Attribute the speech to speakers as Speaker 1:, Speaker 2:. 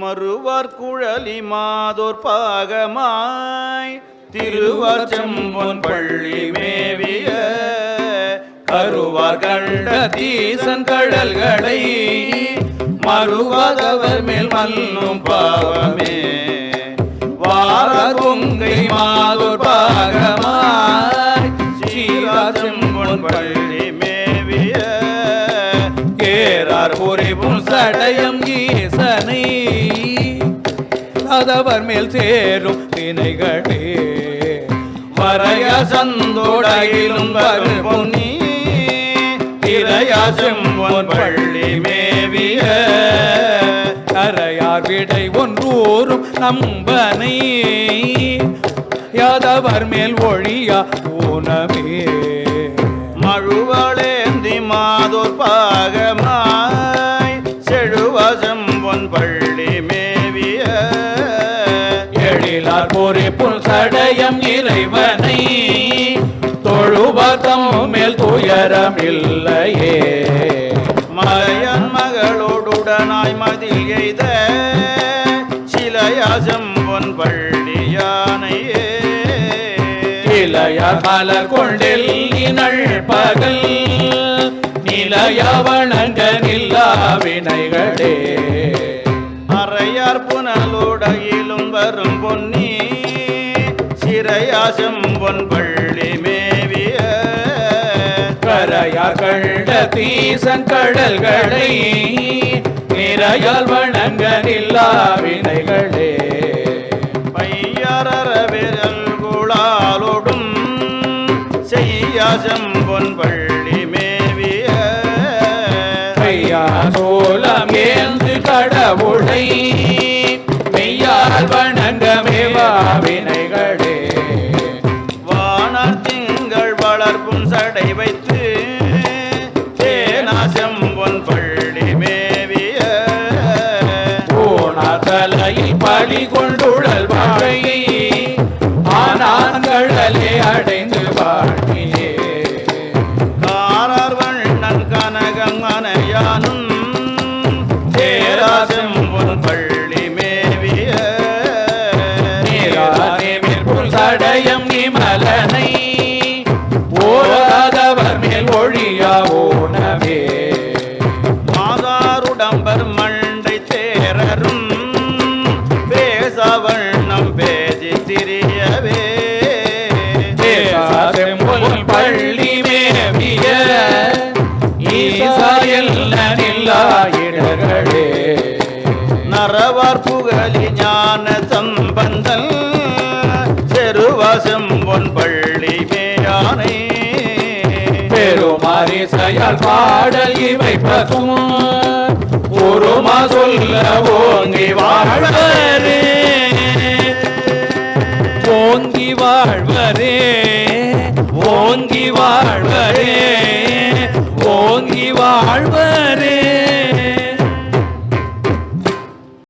Speaker 1: மறுவார் குழலி மாதோர் பாகமாய். திருவார் செம்பொன் பள்ளி மேவிய கருவார் கண்ட தீசன் கடல்களை. மறுவாதவர் மேல் மல்லும் பாவமே. வார கொங்கை மாதோர் பாகமாய். சீரா செம்பொன் பள்ளி மேவிய கேரார் புரிவும் சடயம் ஈசனை அதவர் மேல் சேரும் தினைகளே வரைய சந்தோடையிலும் வரும் பொன்னி திரையா பள்ளி மேவிய. கரையார் விடை ஒன்றூரும் நம்பனை. யாதவர் மேல் ஒழியா ஊனமே. மழுவளேந்தி மாதோர் பாகமாய் செழுவசம் பொன் பள்ளி எழிலார் பொறி புல் சடையம் இறைவனை. தொழுவதம் மேல் துயரம் இல்லையே. மலையன் மகளோடுடனாய் மதில் எய்த சிலையாசம் பொன் பள்ளி யானையே. இளையார் மலர் கொண்டில் இனள் பகல் நிலையவணங்க நில்லா வினைகளே. கற்புனலோடையிலும் வரும் பொன்னி சிறையாசம் பொன் பள்ளி மேவிய. கரையார் கண்ட தீசங்கடல்களை நிறையால் வணங்க நில்லா வினைகளே. பையாரர விரல் குழாலோடும் செய்யாசம் பொன் பள்ளி மேல் ஒழியா ஓனவே. மாதாருடம்பர் மண்டை தேரரும் பேசவண்ணம் பேசி திரியவே. பள்ளி மேவிய ஈசாயல் நில்லாயிடர்களே நரவார் புகழி ஞான சம்பந்தல் செருவாசம் பொன் பள்ளி இசையால் பாடல் இவை பசும் ஒருமா சொல்ல ஓங்கி வாழ